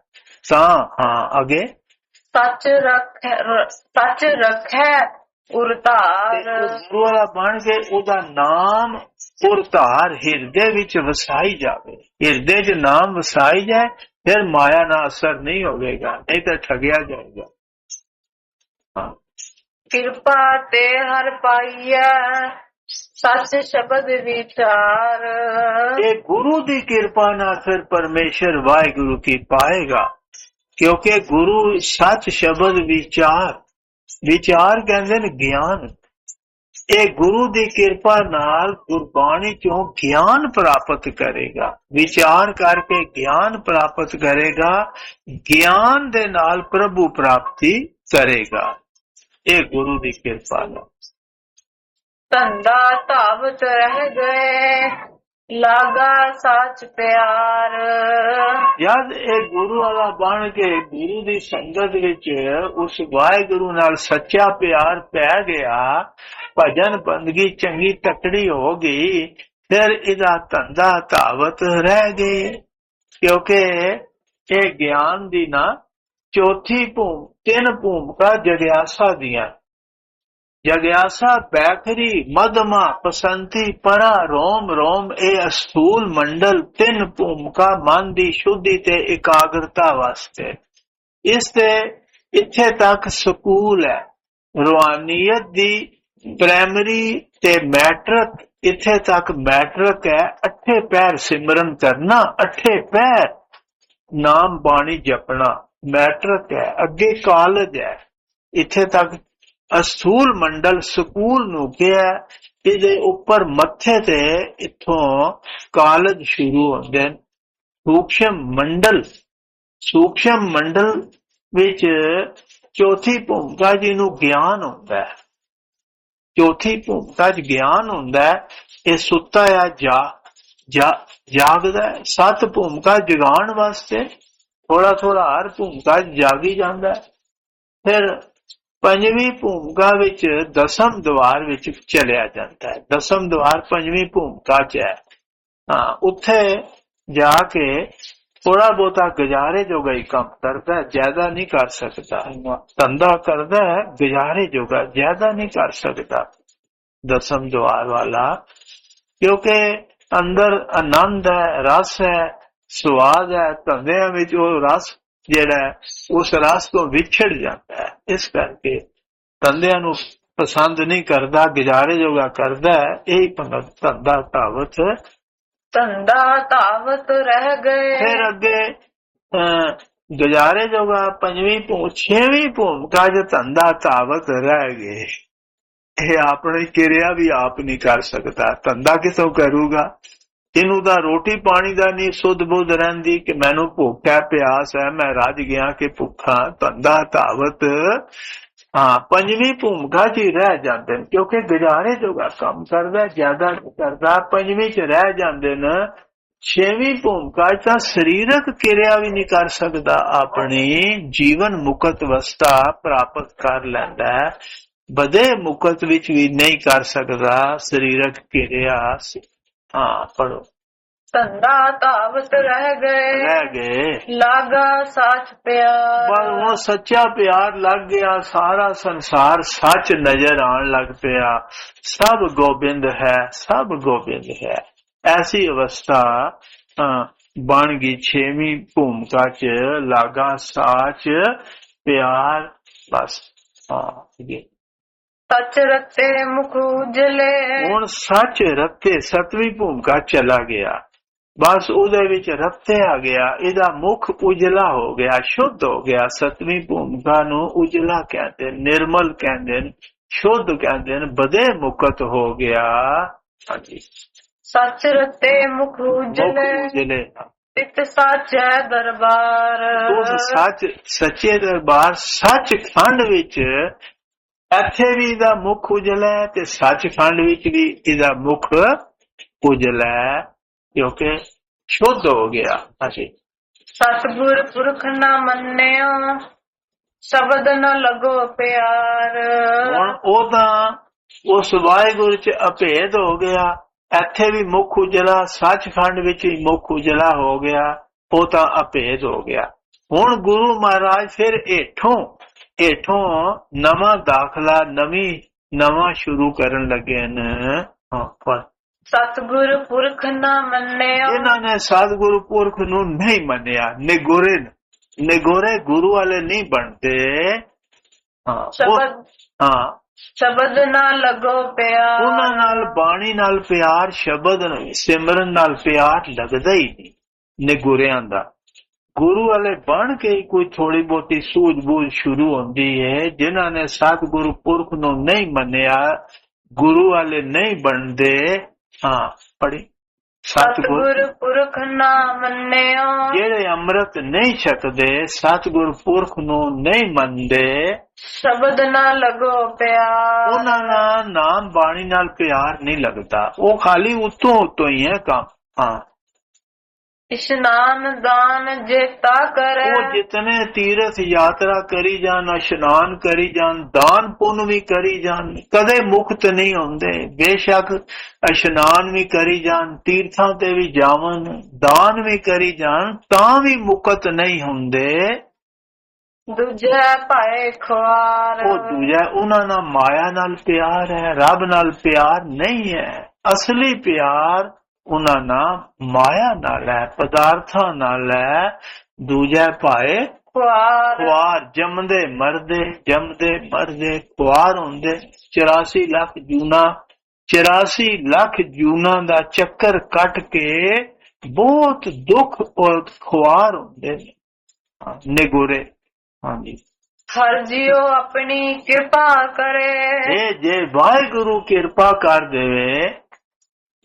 ਤਾਂ ਹਾਂ ਅਗੇ। ਸੱਚ ਰੱਖੈ ਸੱਚ ਰੱਖੈ ਉਰਤਾਰ। ਗੁਰੂ ਵਾਲਾ ਬਣ ਕੇ ਉਹਦਾ ਨਾਮ ਪੁਰਤਾਰ ਹਿਰਦੇ ਵਿੱਚ ਵਸਾਈ ਜਾਵੇ। ਹਿਰਦੇ 'ਚ ਨਾਮ ਵਸਾਈ ਜਾਏ ਫਿਰ ਮਾਇਆ ਦਾ ਅਸਰ ਨਹੀਂ ਹੋਵੇਗਾ ਨਹੀਂ ਤਾਂ ਠਗਿਆ ਜਾਏਗਾ। ਹਾਂ। ਕਿਰਪਾ ਤੇ ਹਰ ਪਾਈਐ, ਸੱਚ ਸ਼ਬਦ ਵਿਚਾਰ। ਇਹ ਗੁਰੂ ਦੀ ਕਿਰਪਾ ਨਾਲ ਫਿਰ ਪਰਮੇਸ਼ਰ ਵਾਹਿਗੁਰੂ ਕੀ ਪਾਏਗਾ, ਕਿਉਂਕਿ ਗੁਰੂ ਸੱਚ ਸ਼ਬਦ ਵਿਚਾਰ ਵਿਚਾਰ ਕਹਿੰਦੇ ਨੇ ਗਿਆਨ। ਇਹ ਗੁਰੂ ਦੀ ਕਿਰਪਾ ਨਾਲ ਗੁਰਬਾਣੀ ਚੋਂ ਗਿਆਨ ਪ੍ਰਾਪਤ ਕਰੇਗਾ, ਵਿਚਾਰ ਕਰਕੇ ਗਿਆਨ ਪ੍ਰਾਪਤ ਕਰੇਗਾ, ਗਿਆਨ ਦੇ ਨਾਲ ਪ੍ਰਭੂ ਪ੍ਰਾਪਤੀ ਕਰੇਗਾ। ਇਹ ਗੁਰੂ ਦੀ ਕਿਰਪਾ ਨਾਲ। ਧੰਦਾ ਧਾਵਤ ਰਹਿ ਗਏ ਲਾਗਾ ਸੱਚ ਪਿਆਰ। ਜਦ ਇਹ ਗੁਰੂ ਵਾਲਾ ਬਣ ਕੇ ਗੁਰੂ ਦੀ ਸੰਗਤ ਵਿੱਚ ਉਸ ਵਾਹਿਗੁਰੂ ਨਾਲ ਸੱਚਾ ਪਿਆਰ ਪੈ ਗਿਆ ਭਜਨ ਬੰਦਗੀ ਚੰਗੀ ਤਕੜੀ ਹੋ ਗਈ ਫਿਰ ਇਹਦਾ ਧੰਦਾ ਧਾਵਤ ਰਹਿ ਗਈ ਕਿਉਂਕਿ ਇਹ ਗਿਆਨ ਦੀ ਨਾ ਚੌਥੀ ਭੂਮ, ਤਿੰਨ ਭੂਮਿਕਾ ਜਗਿਆਸਾ ਦੀਆਂ। ਜਗਿਆਸਾ ਬੈਖਰੀ ਮਦਮਾ, ਪਸੰਤੀ, ਪਰਾ, ਰੋਮ ਰੋਮ, ਇਹ ਅਸਥੂਲ ਮੰਡਲ ਤਿੰਨ ਭੂਮਿਕਾ ਮਨ ਦੀ ਸ਼ੁੱਧੀ ਤੇ ਇਕਾਗਰਤਾ ਵਾਸਤੇ। ਇਸ ਤੇ ਇੱਥੇ ਤੱਕ ਸਕੂਲ ਹੈ। ਰੂਹਾਨੀਅਤ ਦੀ ਪ੍ਰਾਇਮਰੀ ਤੇ ਮੈਟ੍ਰਿਕ ਇੱਥੇ ਤੱਕ ਮੈਟ੍ਰਿਕ ਹੈ। ਅੱਠੇ ਪੈਰ ਸਿਮਰਨ ਕਰਨਾ, ਅੱਠੇ ਪੈਰ ਨਾਮ ਬਾਣੀ ਜਪਣਾ। ਮੈਟ੍ਰਿਕ ਹੈ, ਅੱਗੇ ਕਾਲਜ ਹੈ। ਇੱਥੇ ਤੱਕ ਅਸੂਲ ਮੰਡਲ ਸਕੂਲ ਨੂੰ ਕਿਹਾ ਇਹਦੇ ਉੱਪਰ ਮੱਥੇ ਤੇ ਇੱਥੋਂ ਕਾਲਜ ਸ਼ੁਰੂ ਹੁੰਦੇ ਨੇ। ਸੂਖਸ਼ਮ ਮੰਡਲ ਸੂਖਸ਼ਮ ਮੰਡਲ ਵਿੱਚ ਚੌਥੀ ਭੂਮਿਕਾ ਜਿਹਨੂੰ ਗਿਆਨ ਹੁੰਦਾ ਹੈ। ਚੌਥੀ ਭੂਮਿਕਾ ਚ ਗਿਆਨ ਹੁੰਦਾ ਹੈ, ਇਹ ਸੁੱਤਾ ਆ, ਜਾ ਜਾਗਦਾ ਸੱਤ ਭੂਮਿਕਾ ਜਗਾਉਣ ਵਾਸਤੇ ਥੋੜਾ ਥੋੜਾ ਹਰ ਭੂਮਿਕਾ ਜਾਗੀ ਜਾਂਦਾ ਫਿਰ ਪੰਜਵੀਂ ਭੂਮਿਕਾ ਵਿੱਚ ਦਸਮ ਦਵਾਰ ਵਿੱਚ ਚਲਿਆ ਜਾਂਦਾ ਹੈ। ਦਸਮ ਦਵਾਰ ਪੰਜਵੀਂ ਭੂਮਿਕਾ 'ਚ ਹੈ। ਹਾਂ, ਉੱਥੇ ਜਾ ਕੇ ਥੋੜਾ ਬਹੁਤਾ ਗੁਜ਼ਾਰੇ ਜੋਗਾ ਹੀ ਕੰਮ ਕਰਦਾ ਹੈ, ਜ਼ਿਆਦਾ ਨਹੀਂ ਕਰ ਸਕਦਾ। ਧੰਦਾ ਕਰਦਾ ਹੈ, ਗੁਜ਼ਾਰੇ ਜੋਗਾ ਜ਼ਿਆਦਾ ਨਹੀਂ ਕਰ ਸਕਦਾ ਦਸਮ ਦਵਾਰ ਵਾਲਾ। ਕਿਉਂਕਿ ਅੰਦਰ ਆਨੰਦ ਹੈ, ਰਸ ਹੈ ਸਵਾਦ ਹੈ ਧੰਦਿਆਂ ਵਿੱਚ ਉਹ ਰਸ ਜਿਹੜਾ ਉਸ ਰਾਸ ਤੋਂ ਵਿਛੜ ਜਾਂਦਾ ਹੈ। ਇਸ ਕਰਕੇ ਧੰਦਿਆਂ ਨੂੰ ਪਸੰਦ ਨਹੀਂ ਕਰਦਾ ਗੁਜ਼ਾਰੇ ਜੋਗਾ ਕਰਦਾ ਇਹ ਭਗਤ ਧੰਦਾ ਧਾਵਤ। ਧੰਦਾ ਧਾਵਤ ਰਹਿ ਗਏ। ਫਿਰ ਅੱਗੇ ਗੁਜ਼ਾਰੇ ਜੋਗਾ ਪੰਜਵੀਂ ਭੂ ਛੇਵੀਂ ਭੂਮਿਕਾ ਚ ਧੰਦਾ ਧਾਵਤ ਰਹਿ ਗਏ। ਇਹ ਆਪਣੀ ਕਿਰਿਆ ਵੀ ਆਪ ਨਹੀਂ ਕਰ ਸਕਦਾ। ਧੰਦਾ ਕਿਥੋਂ ਕਰੂਗਾ? ਇਹਨੂੰ ਤਾਂ ਰੋਟੀ ਪਾਣੀ ਦਾ ਨਹੀਂ ਸੁਧ ਬੁੱਧ ਰਹਿੰਦੀ ਕਿ ਮੈਨੂੰ ਭੁੱਖ ਹੈ ਪਿਆਸ ਹੈ, ਮੈਂ ਰੱਜ ਗਿਆ ਕਿ ਭੁੱਖਾ ਧੰਦਾ ਧਾਵਤ। ਹਾਂ, ਪੰਜਵੀਂ ਭੂਮਿਕਾ 'ਚ ਰਹਿ ਜਾਂਦੇ ਨੇ, ਕਿਉਂਕਿ ਗੁਜ਼ਾਰੇ ਜੋਗਾ ਕੰਮ ਕਰਦਾ, ਜ਼ਿਆਦਾ ਕਰਦਾ। ਪੰਜਵੀਂ 'ਚ ਰਹਿ ਜਾਂਦੇ ਨੇ, ਛੇਵੀਂ ਭੂਮਿਕਾ 'ਚ ਤਾਂ ਸਰੀਰਕ ਕਿਰਿਆ ਵੀ ਨਹੀਂ ਕਰ ਸਕਦਾ, ਆਪਣੀ ਜੀਵਨ ਮੁਕਤ ਅਵਸਥਾ ਪ੍ਰਾਪਤ ਕਰ ਲੈਂਦਾ ਹੈ। ਬਦੇ ਮੁਕਤ ਵਿੱਚ ਵੀ ਨਹੀਂ ਕਰ ਸਕਦਾ ਸਰੀਰਕ ਕਿਰਿਆ ਹਾਂ ਪੜੋ ਧੰਦਾ ਧਾਵਤ ਰਹਿ ਗਏ। ਰਹਿ ਗਏ। ਲਾਗਾ ਸਾਚ ਪਿਆ ਪਰ ਉਹ ਸੱਚਾ ਪਿਆਰ ਲੱਗ ਗਿਆ ਸਾਰਾ ਸੰਸਾਰ ਸੱਚ ਨਜ਼ਰ ਆਉਣ ਲੱਗ ਪਿਆ। ਸਭ ਗੋਬਿੰਦ ਹੈ ਸਭ ਗੋਬਿੰਦ ਹੈ। ਐਸੀ ਅਵਸਥਾ ਬਣ ਗਈ ਛੇਵੀਂ ਭੂਮਿਕਾ ਚ ਲਾਗਾ ਸਾਚ ਪਿਆਰ। ਬਸ ਹਾਂ ਇਹ ਸੱਚ ਰਤੇ ਮੁਖ ਉਜਲੇ ਹੁਣ ਸੱਚ ਰੱਤੇ ਸਤਵੀਂ ਭੂਮਿਕਾ ਚਲਾ ਗਿਆ। ਬਸ ਉਹਦੇ ਵਿੱਚ ਰੱਤੇ ਆ ਗਿਆ ਇਹਦਾ ਮੁਖ ਉਜਲਾ ਹੋ ਗਿਆ ਸ਼ੁੱਧ ਹੋ ਗਿਆ। ਸਤਵੀਂ ਭੂਮਿਕਾ ਨੂੰ ਉਜਲਾ ਕਹਿੰਦੇ ਨਿਰਮਲ ਕਹਿੰਦੇ ਸ਼ੁੱਧ ਕਹਿੰਦੇ ਨੇ ਬਦੇ ਮੁਕਤ ਹੋ ਗਿਆ। ਹਾਂਜੀ। ਸੱਚ ਰਤੇ ਮੁਖ ਉਜਲੇ। ਤਿਤ ਸਾਚੈ ਦਰਬਾਰ। ਉਸ ਸੱਚ ਸੱਚੇ ਦਰਬਾਰ ਸੱਚ ਖੰਡ ਵਿੱਚ ਇੱਥੇ ਵੀ ਇਹਦਾ ਮੁਖ ਉਜਲਾ ਤੇ ਸੱਚਖੰਡ ਵਿੱਚ ਵੀ ਇਹਦਾ ਮੁਖ ਉਜਲਾ ਕਿਉਂਕਿ ਸ਼ੁੱਧ ਹੋ ਗਿਆ ਹਾਂਜੀ ਸਤਿਗੁਰ ਪੁਰਖ ਨਾ ਮੰਨਿਓ ਸ਼ਬਦ ਨ ਲਗੋ ਪਿਆਰ। ਹੁਣ ਉਹ ਤਾਂ ਉਸ ਵਾਹਿਗੁਰੂ ਚ ਅਭੇਦ ਹੋ ਗਿਆ ਇੱਥੇ ਵੀ ਮੁਖ ਉਜਲਾ ਸੱਚਖੰਡ ਵਿੱਚ ਵੀ ਮੁਖ ਉਜਲਾ ਹੋ ਗਿਆ ਉਹ ਤਾਂ ਅਭੇਦ ਹੋ ਗਿਆ। ਹੁਣ ਗੁਰੂ ਮਹਾਰਾਜ ਫਿਰ ਏਠੋਂ ਏਠੋਂ ਨਵਾਂ ਦਾਖਲਾ ਨਵੀਂ ਨਵਾਂ ਸ਼ੁਰੂ ਕਰਨ ਲੱਗੇ ਨੇ। ਹਾਂ ਪਰ ਸਤਿਗੁਰ ਪੁਰਖ ਨਾ ਮੰਨਿਓ ਇਹਨਾਂ ਨੇ ਸਤਿਗੁਰੂ ਪੁਰਖ ਨੂੰ ਨਹੀਂ ਮੰਨਿਆ। ਨਿਗੋਰੇ ਨਿਗੋਰੇ ਗੁਰੂ ਵਾਲੇ ਨਹੀਂ ਬਣਦੇ। ਹਾਂ ਸ਼ਬਦ ਹਾਂ। ਸ਼ਬਦ ਨਾ ਲਗੋ ਉਹਨਾਂ ਪਿਆਰ ਨਾਲ ਬਾਣੀ ਨਾਲ ਪਿਆਰ ਸ਼ਬਦ ਨਾਲ ਸਿਮਰਨ ਨਾਲ ਪਿਆਰ ਲੱਗਦਾ ਹੀ ਨਹੀਂ ਨਿਗੁਰਿਆਂ ਦਾ। ਗੁਰੂ ਵਾਲੇ ਬਣ ਕੇ ਹੀ ਕੋਈ ਥੋੜੀ ਬਹੁਤੀ ਸੂਝ-ਬੂਝ ਸ਼ੁਰੂ ਹੁੰਦੀ ਹੈ ਜਿਨ੍ਹਾਂ ਨੇ ਸਤਿਗੁਰੂ ਪੁਰਖ ਨੂੰ ਨਹੀਂ ਮੰਨਿਆ ਗੁਰੂ ਵਾਲੇ ਨਹੀਂ ਬਣਦੇ। ਹਾਂ ਪੜੀ ਸਤਿਗੁਰ ਪੁਰਖ ਨਾ ਮੰਨਿਓ। ਜਿਹੜੇ ਅੰਮ੍ਰਿਤ ਨਹੀਂ ਛਕਦੇ ਸਤਿਗੁਰ ਪੁਰਖ ਨੂੰ ਨਹੀਂ ਮੰਨਦੇ। ਸ਼ਬਦ ਨਾ ਲਗੋ ਪਿਆਰ। ਉਹਨਾਂ ਨਾਲ ਨਾਮ ਬਾਣੀ ਨਾਲ ਪਿਆਰ ਨਹੀਂ ਲੱਗਦਾ। ਉਹ ਖਾਲੀ ਉਤੋਂ ਉਤੋਂ ਹੀ ਹੈ ਕੰਮ। ਹਾਂ। ਇਸ਼ਨਾਨ ਦਾਨ ਜੇਤਾ ਕਰੈ। ਉਹ ਜਿਤਨੇ ਤੀਰਥ ਯਾਤਰਾ ਕਰੀ ਜਾਣ ਇਸ਼ਨਾਨ ਕਰੀ ਜਾਣ ਦਾਨ ਪੁੰਨ ਵੀ ਕਰੀ ਜਾਣ ਕਦੇ ਮੁਕਤ ਨਹੀਂ ਹੁੰਦੇ। ਬੇਸ਼ੱਕ ਇਸ਼ਨਾਨ ਵੀ ਕਰੀ ਜਾਣ ਤੀਰਥਾਂ ਤੇ ਵੀ ਜਾਵਨ ਦਾਨ ਵੀ ਕਰੀ ਜਾਣ ਤਾਂ ਵੀ ਮੁਕਤ ਨਹੀਂ ਹੁੰਦੇ। ਦੂਜੇ ਭਾਏ ਖੁਆਰ। ਉਹ ਦੂਜਾ ਉਹਨਾਂ ਨਾਲ ਮਾਇਆ ਨਾਲ ਪਿਆਰ ਹੈ ਰੱਬ ਨਾਲ ਪਿਆਰ ਨਹੀਂ ਹੈ। ਅਸਲੀ ਪਿਆਰ ਉਹਨਾਂ ਨਾਲ ਮਾਇਆ ਨਾਲ ਹੈ ਪਦਾਰਥਾਂ ਨਾਲ ਹੈ ਦੂਜਾ ਭਾਏ ਖੁਆਰ। ਖੁਆਰ ਜੰਮਦੇ ਮਰਦੇ ਜੰਮਦੇ ਮਰਦੇ ਖੁਆਰ ਹੁੰਦੇ 84 ਲੱਖ ਜੂਨਾ 84 ਲੱਖ ਜੂਨਾ ਦਾ ਚੱਕਰ ਕੱਟ ਕੇ ਬਹੁਤ ਦੁੱਖ ਔਰ ਖੁਆਰ ਹੁੰਦੇ ਨੇ। ਨਿਗੁਰੇ ਹਾਂਜੀ। ਹਰ ਜਿਉ ਆਪਣੀ ਕਿਰਪਾ ਕਰੇ। ਇਹ ਜੇ ਵਾਹਿਗੁਰੂ ਕਿਰਪਾ ਕਰ ਦੇਵੇ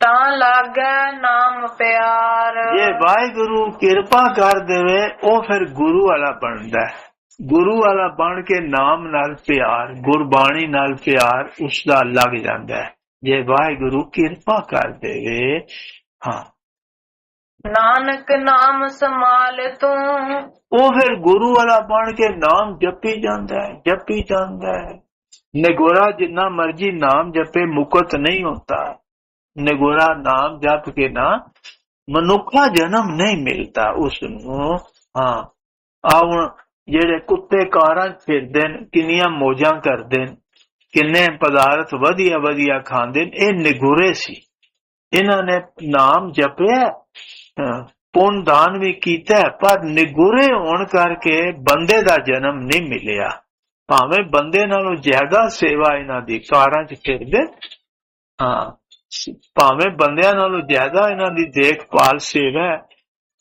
ਤਾਂ ਲਾਗੈ ਨਾਮ ਪਿਆਰ। ਜੇ ਵਾਹਿਗੁਰੂ ਕਿਰਪਾ ਕਰ ਦੇਵੇ ਉਹ ਫਿਰ ਗੁਰੂ ਵਾਲਾ ਬਣਦਾ ਹੈ। ਗੁਰੂ ਵਾਲਾ ਬਣ ਕੇ ਨਾਮ ਨਾਲ ਪਿਆਰ ਗੁਰਬਾਣੀ ਨਾਲ ਪਿਆਰ ਉਸ ਦਾ ਲੱਗ ਜਾਂਦਾ ਹੈ। ਜੇ ਵਾਹਿਗੁਰੂ ਕਿਰਪਾ ਕਰ ਦੇਵੇ ਹਾਂ। ਨਾਨਕ ਨਾਮ ਸਮਾਲ ਤੂੰ। ਉਹ ਫਿਰ ਗੁਰੂ ਵਾਲਾ ਬਣ ਕੇ ਨਾਮ ਜਪੀ ਜਾਂਦਾ ਹੈ ਜਪੀ ਜਾਂਦਾ ਹੈ। ਨਿਗੋਰਾ ਜਿੰਨਾ ਮਰਜ਼ੀ ਨਾਮ ਜਪੇ ਮੁਕਤ ਨਹੀਂ ਹੁੰਦਾ। ਨਿਗੋਰਾ ਨਾਮ ਜਪ ਕੇ ਨਾ ਮਨੁੱਖਾ ਜਨਮ ਨਹੀਂ ਮਿਲਦਾ ਉਸ ਨੂੰ ਹਾਂ ਆਉਣ ਜਿਹੜੇ ਕੁੱਤੇ ਕਾਰਾਂ 'ਚ ਫਿਰਦੇ ਨੇ, ਕਿੰਨੀਆਂ ਮੋਜਾਂ ਕਰਦੇ ਨੇ, ਕਿੰਨੇ ਪਦਾਰਥ ਵਧੀਆ ਵਧੀਆ ਖਾਂਦੇ ਨੇ, ਇਹ ਨਿਗੁਰੇ ਸੀ। ਇਹਨਾਂ ਨੇ ਨਾਮ ਜਪਿਆ ਪੁੰਨ ਦਾਨ ਵੀ ਕੀਤਾ, ਪਰ ਨਿਗੁਰੇ ਹੋਣ ਕਰਕੇ ਬੰਦੇ ਦਾ ਜਨਮ ਨਹੀਂ ਮਿਲਿਆ। ਭਾਵੇਂ ਬੰਦੇ ਨਾਲੋਂ ਜ਼ਿਆਦਾ ਸੇਵਾ ਇਹਨਾਂ ਦੀ ਕਾਰਾਂ 'ਚ ਫਿਰਦੇ, ਹਾਂ। ਭਾਵੇਂ ਬੰਦਿਆਂ ਨਾਲੋਂ ਜ਼ਿਆਦਾ ਇਹਨਾਂ ਦੀ ਦੇਖਭਾਲ ਸੇਵਾ ਹੈ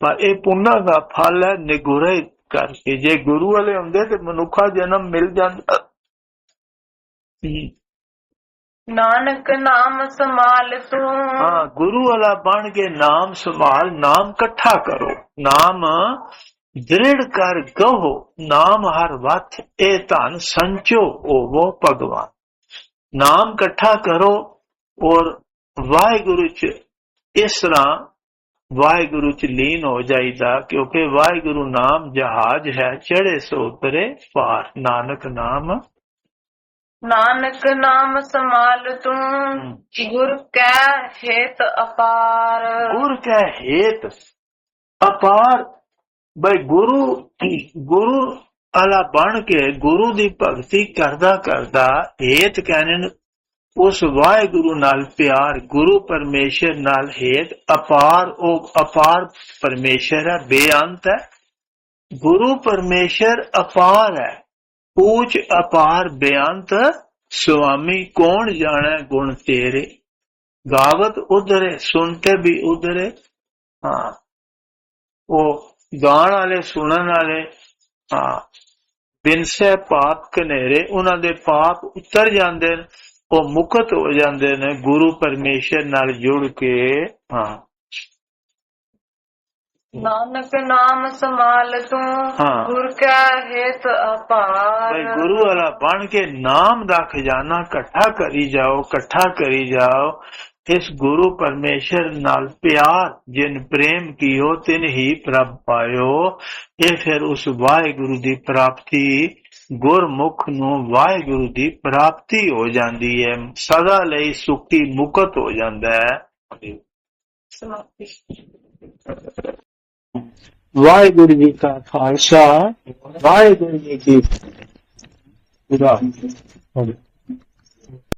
ਪਰ ਇਹ ਪੁੰਨਾਂ ਦਾ ਫਲ ਹੈ ਨਿਗੁਰੇ ਕਰਕੇ। ਜੇ ਗੁਰੂ ਵਾਲੇ ਹੁੰਦੇ ਤੇ ਮਨੁੱਖਾ ਜਨਮ ਮਿਲ ਜਾਂਦਾ। ਨਾਨਕ ਨਾਮ ਸਮਾਲ ਤੂੰ। ਹਾਂ ਗੁਰੂ ਵਾਲਾ ਬਣ ਕੇ ਨਾਮ ਸੰਭਾਲ ਨਾਮ ਇਕੱਠਾ ਕਰੋ। ਨਾਮ ਦ੍ਰਿੜ ਕਰ ਗਹੋ ਨਾਮ ਹਰ ਵਤ ਇਹ ਧਨ ਸੰਚੋ ਹੋਵੋ ਭਗਵਾਨ। ਨਾਮ ਇਕੱਠਾ ਕਰੋ ਔਰ ਵਾਹਿਗੁਰੂ ਚ ਇਸ ਤਰ੍ਹਾਂ ਵਾਹਿਗੁਰੂ ਚ ਲੀਨ ਹੋ ਜਾਈਦਾ ਕਿਉਂਕਿ ਵਾਹਿਗੁਰੂ ਨਾਮ ਜਹਾਜ਼ ਹੈ ਚੜੇ ਸੋ ਉਤਰੇ ਪਾਰ। ਨਾਨਕ ਨਾਮ। ਨਾਨਕ ਨਾਮ ਸਮਾਲ ਤੂੰ ਗੁਰ ਕੈ ਹੇਤ ਅਪਾਰ। ਗੁਰ ਕੈ ਹੇਤ ਅਪਾਰ। ਬਈ ਗੁਰੂ ਗੁਰੂ ਅਲਾ ਬਣ ਕੇ ਗੁਰੂ ਦੀ ਭਗਤੀ ਕਰਦਾ ਕਰਦਾ ਹੇਤ ਕਹਿੰਦੇ ਨੇ ਉਸ ਵਾਹਿਗੁਰੂ ਨਾਲ ਪਿਆਰ, ਗੁਰੂ ਪਰਮੇਸ਼ਰ ਨਾਲ ਹੇਤ, ਅਪਾਰ ਉਹ ਅਪਾਰ ਪਰਮੇਸ਼ਰ ਹੈ, ਬੇਅੰਤ ਹੈ। ਗੁਰੂ ਪਰਮੇਸ਼ਰ ਅਪਾਰ ਹੈ ਪੂਛ ਅਪਾਰ, ਬੇਅੰਤ। ਸੁਆਮੀ, ਕੌਣ ਜਾਣੈ ਗੁਣ ਤੇਰੇ? ਗਾਵਤ ਉਧਰੇ ਸੁਣਤੇ ਵੀ ਉਧਰੇ। ਹਾਂ, ਉਹ ਗਾਣ ਵਾਲੇ, ਸੁਣਨ ਵਾਲੇ, ਹਾਂ। ਬਿਨਸੇ ਪਾਪ ਕਨੇਰੇ ਉਹਨਾਂ ਦੇ ਪਾਪ ਉਤਰ ਜਾਂਦੇ ਨੇ। ਉਹ ਮੁਕਤ ਹੋ ਜਾਂਦੇ ਨੇ ਗੁਰੂ ਪਰਮੇਸ਼ਰ ਨਾਲ ਜੁੜ ਕੇ ਹਾਂ। ਨਾਨਕ ਨਾਮ ਸਮਾਲ ਤੂੰ। ਗੁਰ ਕੈ ਹੇਤ ਅਪਾਰ। ਬਈ ਗੁਰੂ ਵਾਲਾ ਬਣ ਕੇ ਨਾਮ ਦਾ ਖਜ਼ਾਨਾ ਇਕੱਠਾ ਕਰੀ ਜਾਓ ਇਕੱਠਾ ਕਰੀ ਜਾਓ। ਇਸ ਗੁਰੂ ਪਰਮੇਸ਼ਰ ਨਾਲ ਪਿਆਰ ਜਿਨ ਪ੍ਰੇਮ ਕੀਓ ਤਿਨ ਹੀ ਪ੍ਰਭ ਪਾਇਓ। ਇਹ ਫਿਰ ਉਸ ਵਾਹਿਗੁਰੂ ਦੀ ਪ੍ਰਾਪਤੀ ਗੁਰਮੁਖ ਨੂੰ ਵਾਹਿਗੁਰੂ ਦੀ ਪ੍ਰਾਪਤੀ ਹੋ ਜਾਂਦੀ ਹੈ ਸਦਾ ਲਈ ਸੁਖੀ ਮੁਕਤ ਹੋ ਜਾਂਦਾ ਹੈ। ਵਾਹਿਗੁਰੂ ਜੀ ਕਾ ਖਾਲਸਾ ਵਾਹਿਗੁਰੂ ਜੀ ਕੀ ਫਤਿਹ।